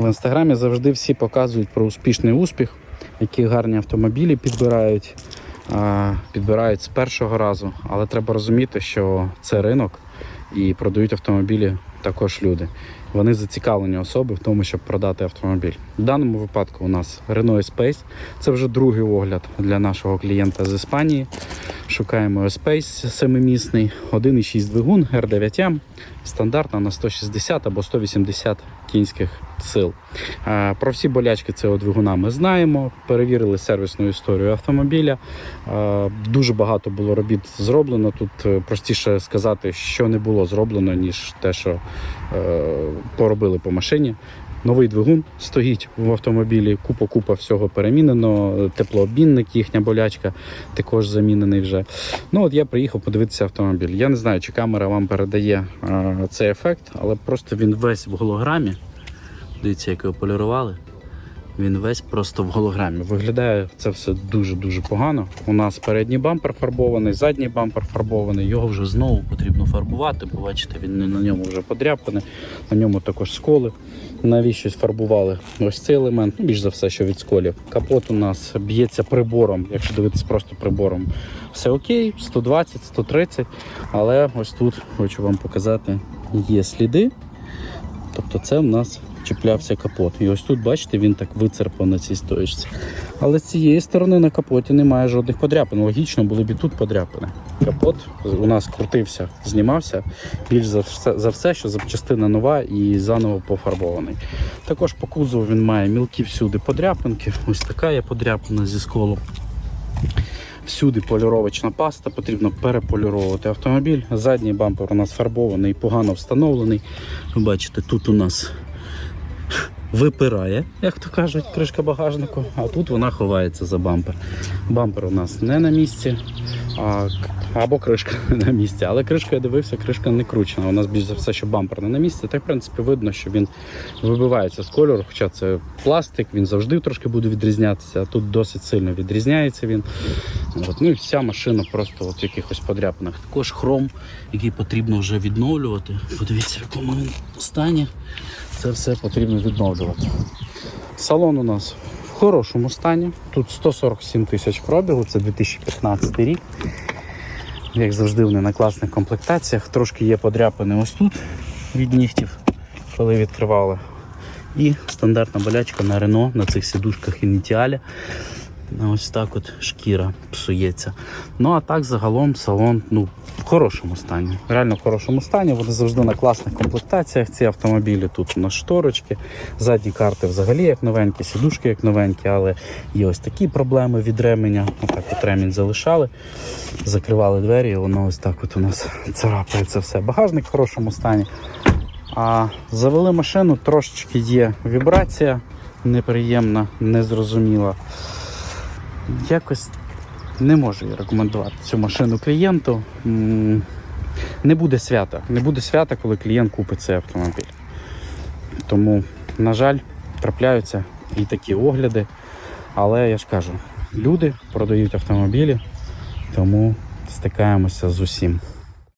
В інстаграмі завжди всі показують про успішний успіх, які гарні автомобілі підбирають, підбирають з першого разу. Але треба розуміти, що це ринок і продають автомобілі також люди. Вони зацікавлені особи в тому, щоб продати автомобіль. В даному випадку у нас Renault Space. Це вже другий огляд для нашого клієнта з Іспанії. Шукаємо Space семимісний, 1,6 двигун R9M, стандартно на 160 або 180 кінських сил. Про всі болячки цього двигуна ми знаємо. Перевірили сервісну історію автомобіля. Дуже багато було робіт зроблено. Тут е, простіше сказати, що не було зроблено, ніж те, що е, поробили по машині. Новий двигун стоїть в автомобілі, купа-купа всього перемінено, теплообмінник, їхня болячка також замінений вже. Ну от я приїхав подивитися автомобіль. Я не знаю, чи камера вам передає а, цей ефект, але просто він весь в голограмі. Дивіться, як його полірували. Він весь просто в голограмі. Виглядає це все дуже-дуже погано. У нас передній бампер фарбований, задній бампер фарбований. Його вже знову потрібно фарбувати. Бо бачите, він на ньому вже подряпаний, на ньому також сколи. Навіщось фарбували ось цей елемент, ну, більш за все, що від сколів. Капот у нас б'ється прибором, якщо дивитися просто прибором. Все окей, 120, 130, але ось тут хочу вам показати, є сліди. Тобто це в нас чіплявся капот. І ось тут, бачите, він так вицерпав на цій стоїчці. Але з цієї сторони на капоті немає жодних подряпин. Логічно було б і тут подряпини. Капот у нас крутився, знімався. Більш за все, за все, що запчастина нова і заново пофарбований. Також по кузову він має мілкі всюди подряпинки. Ось така є подряпина зі сколу. Всюди поліровочна паста, потрібно переполіровувати автомобіль. Задній бампер у нас фарбований, погано встановлений. Ви бачите, тут у нас випирає, як то кажуть, кришка багажнику, а тут вона ховається за бампер. Бампер у нас не на місці, а, або кришка не на місці. Але кришка я дивився, кришка не кручена. У нас більш за все, що бампер не на місці. Так, в принципі, видно, що він вибивається з кольору, хоча це пластик, він завжди трошки буде відрізнятися, а тут досить сильно відрізняється він. От, ну і вся машина просто от в якихось подряпинах. Також хром, який потрібно вже відновлювати. Подивіться, в якому він стані. Це все потрібно відновлювати. Салон у нас в хорошому стані. Тут 147 тисяч пробігу, це 2015 рік. Як завжди, вони на класних комплектаціях. Трошки є подряпини ось тут від нігтів, коли відкривали. І стандартна болячка на Рено на цих сідушках ініціалі. Ось так от шкіра псується. Ну а так загалом салон ну, хорошому стані. Реально в хорошому стані. Вони завжди на класних комплектаціях. Ці автомобілі тут у нас шторочки, задні карти взагалі як новенькі, сідушки як новенькі, але є ось такі проблеми від ременя. Отак от ремінь залишали, закривали двері, і воно ось так от у нас царапається все. Багажник в хорошому стані. А завели машину, трошечки є вібрація неприємна, незрозуміла. Якось не можу я рекомендувати цю машину клієнту. Не буде свята. Не буде свята, коли клієнт купить цей автомобіль. Тому, на жаль, трапляються і такі огляди. Але я ж кажу, люди продають автомобілі, тому стикаємося з усім.